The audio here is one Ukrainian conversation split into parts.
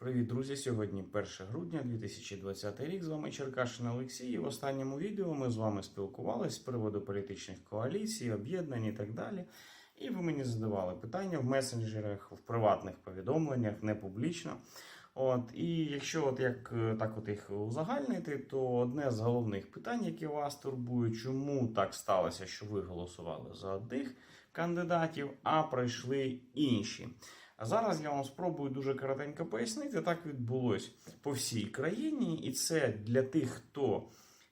Привіт, друзі! Сьогодні 1 грудня 2020 рік. З вами Черкашин Олексій. І в останньому відео ми з вами спілкувалися з приводу політичних коаліцій, об'єднань і так далі. І ви мені задавали питання в месенджерах, в приватних повідомленнях, не публічно. От, і якщо от як е, так от їх узагальнити, то одне з головних питань, які вас турбують, чому так сталося, що ви голосували за одних кандидатів, а пройшли інші. А зараз я вам спробую дуже коротенько пояснити. Так відбулось по всій країні, і це для тих, хто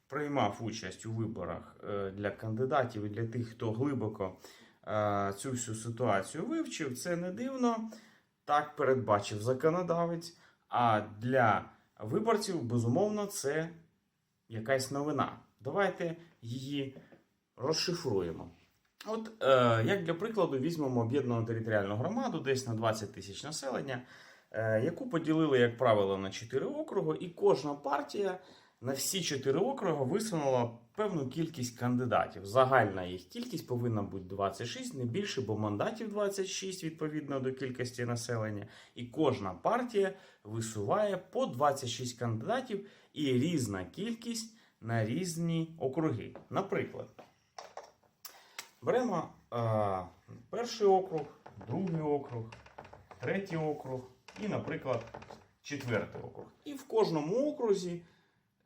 приймав участь у виборах е, для кандидатів і для тих, хто глибоко е, цю всю ситуацію вивчив. Це не дивно. Так передбачив законодавець. А для виборців, безумовно, це якась новина. Давайте її розшифруємо. От, е, як для прикладу, візьмемо об'єднану територіальну громаду, десь на 20 тисяч населення, е, яку поділили, як правило, на 4 округи, і кожна партія на всі 4 округи висунула певну кількість кандидатів. Загальна їх кількість повинна бути 26, не більше, бо мандатів 26 відповідно до кількості населення. І кожна партія висуває по 26 кандидатів і різна кількість на різні округи. Наприклад. Беремо а, перший округ, другий округ, третій округ і, наприклад, четвертий округ. І в кожному окрузі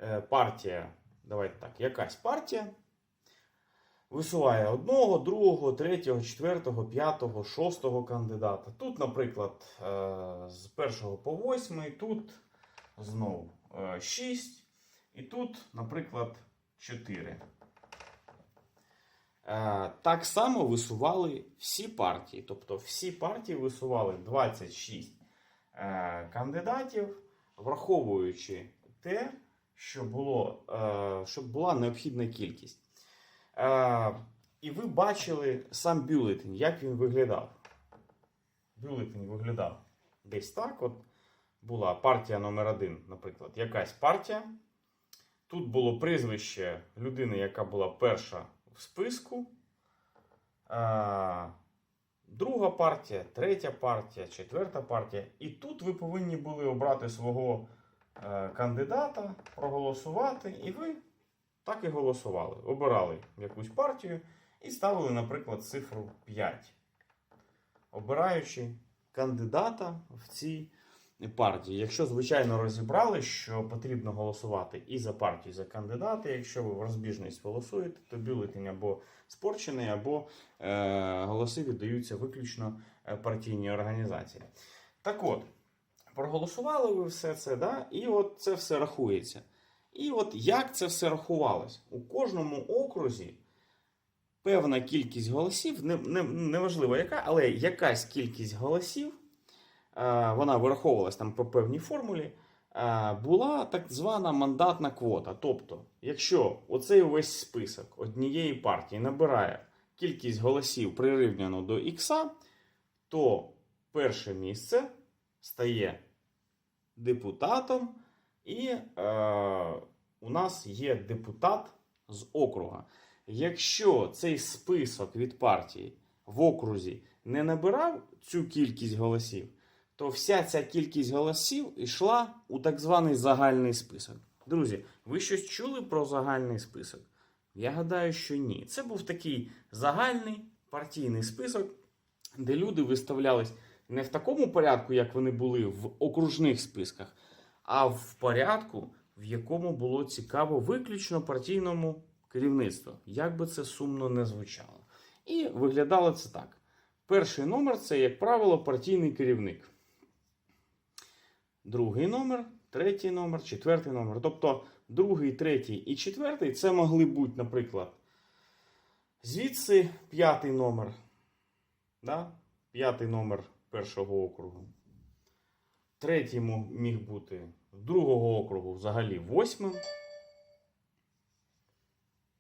е, партія, давайте так, якась партія висуває одного, другого, третього, четвертого, п'ятого, шостого кандидата. Тут, наприклад, е, з першого по восьмий, тут знову 6, і тут, наприклад, 4. Так само висували всі партії. Тобто всі партії висували 26 е, кандидатів, враховуючи те, що, було, е, що була необхідна кількість. Е, І ви бачили сам бюлетень, як він виглядав. Бюлетень виглядав десь так. От була партія номер один, наприклад, якась партія. Тут було прізвище людини, яка була перша в списку. Друга партія, третя партія, четверта партія. І тут ви повинні були обрати свого е, кандидата, проголосувати, і ви так і голосували. Обирали якусь партію і ставили, наприклад, цифру 5, обираючи кандидата в цій партії. Якщо, звичайно, розібрали, що потрібно голосувати і за партію, і за кандидата, якщо ви в розбіжність голосуєте, то бюлетень або спорчений, або е, голоси віддаються виключно е, партійній організації. Так от, проголосували ви все це, да? і от це все рахується. І от як це все рахувалось? У кожному окрузі певна кількість голосів, не, не, неважливо яка, але якась кількість голосів вона вираховувалась там по певній формулі, е, була так звана мандатна квота. Тобто, якщо оцей увесь список однієї партії набирає кількість голосів прирівняно до ікса, то перше місце стає депутатом, і е, у нас є депутат з округа. Якщо цей список від партії в окрузі не набирав цю кількість голосів, то вся ця кількість голосів йшла у так званий загальний список. Друзі, ви щось чули про загальний список? Я гадаю, що ні. Це був такий загальний партійний список, де люди виставлялись не в такому порядку, як вони були в окружних списках, а в порядку, в якому було цікаво виключно партійному керівництву, як би це сумно не звучало. І виглядало це так. Перший номер це, як правило, партійний керівник. Другий номер, третій номер, четвертий номер. Тобто другий, третій і четвертий це могли бути, наприклад, звідси п'ятий номер. Да? П'ятий номер першого округу. Третій міг бути другого округу взагалі восьмим.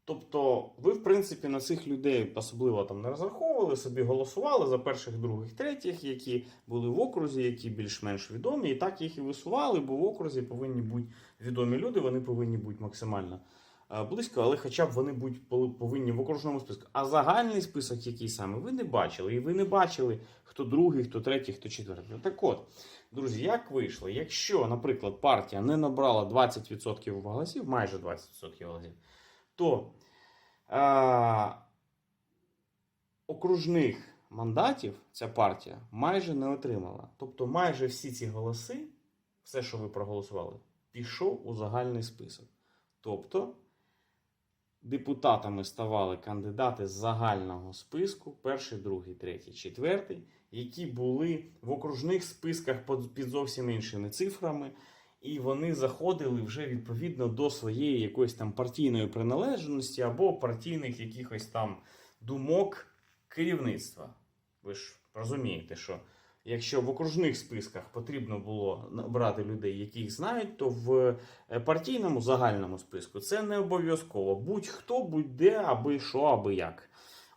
Тобто, ви, в принципі, на цих людей особливо там не розраховували, собі голосували за перших, других, третіх, які були в окрузі, які більш-менш відомі, і так їх і висували, бо в окрузі повинні бути відомі люди, вони повинні бути максимально е, близько, але хоча б вони будь повинні в окружному списку. А загальний список, який саме, ви не бачили. І ви не бачили, хто другий, хто третій, хто четвертий. Так от, друзі, як вийшло? Якщо, наприклад, партія не набрала 20% голосів, майже 20% голосів, то е, окружних мандатів ця партія майже не отримала. Тобто, майже всі ці голоси, все, що ви проголосували, пішов у загальний список. Тобто депутатами ставали кандидати з загального списку, перший, другий, третій, четвертий, які були в окружних списках під зовсім іншими цифрами, і вони заходили вже відповідно до своєї якоїсь там партійної приналежності або партійних якихось там думок керівництва. Ви ж розумієте, що якщо в окружних списках потрібно було брати людей, яких знають, то в е, партійному загальному списку це не обов'язково. Будь-хто, будь-де, аби що, аби як.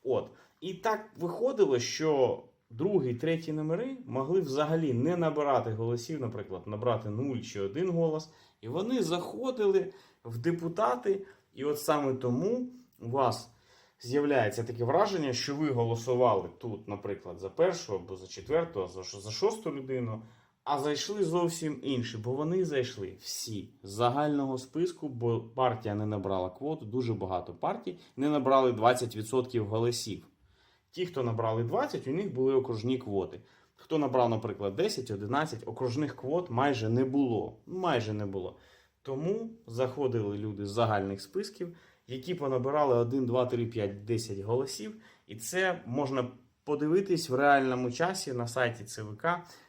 От. І так виходило, що другий, третій номери могли взагалі не набирати голосів, наприклад, набрати 0 чи 1 голос, і вони заходили в депутати. І от саме тому у вас з'являється таке враження, що ви голосували тут, наприклад, за першу або за четверту, а за, за шосту людину, а зайшли зовсім інші, бо вони зайшли всі з загального списку, бо партія не набрала квоту, дуже багато партій не набрали 20% голосів. Ті, хто набрали 20, у них були окружні квоти. Хто набрав, наприклад, 10, 11, окружних квот майже не було. Майже не було. Тому заходили люди з загальних списків які понабирали 1, 2, 3, 5, 10 голосів. І це можна подивитись в реальному часі на сайті ЦВК.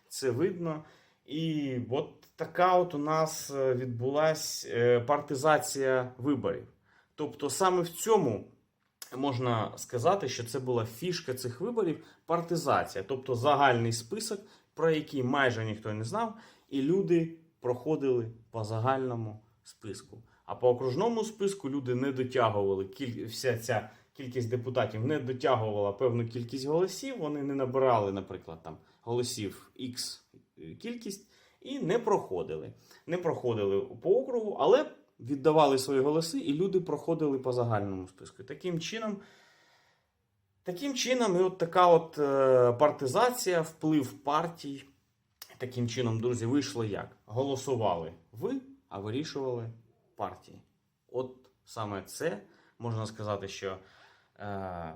Це видно. І от така от у нас е, відбулася е, партизація виборів. Тобто, саме в цьому можна сказати, що це була фішка цих виборів партизація, тобто загальний список, про який майже ніхто не знав, і люди проходили по загальному списку. А по окружному списку люди не дотягували кіль... вся ця кількість депутатів не дотягувала певну кількість голосів. Вони не набирали, наприклад, там голосів X кількість і не проходили. Не проходили по округу, але віддавали свої голоси, і люди проходили по загальному списку. Таким чином. Таким чином, і от така от е, партизація, вплив партій. Таким чином, друзі, вийшло як? Голосували ви, а вирішували партії. От саме це можна сказати, що е,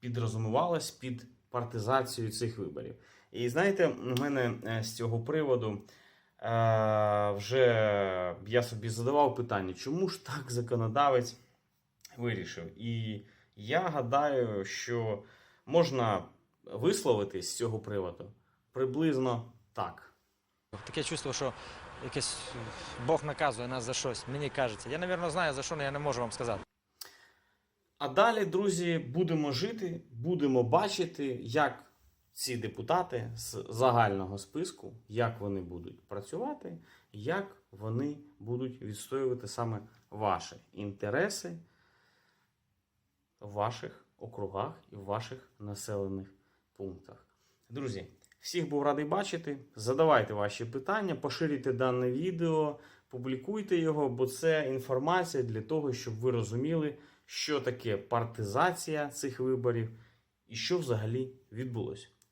підрозумувалось під партизацією цих виборів. І знаєте, у мене е, з цього приводу вже я собі задавав питання, чому ж так законодавець вирішив? І я гадаю, що можна висловитись з цього приводу приблизно так. Таке чувство, що якесь Бог наказує нас за щось. Мені кажеться. Я, напевно, знаю за що, але я не можу вам сказати. А далі, друзі, будемо жити, будемо бачити, як ці депутати з загального списку, як вони будуть працювати, як вони будуть відстоювати саме ваші інтереси в ваших округах і в ваших населених пунктах. Друзі, всіх був радий бачити. Задавайте ваші питання, поширюйте дане відео, публікуйте його, бо це інформація для того, щоб ви розуміли, що таке партизація цих виборів і що взагалі відбулося.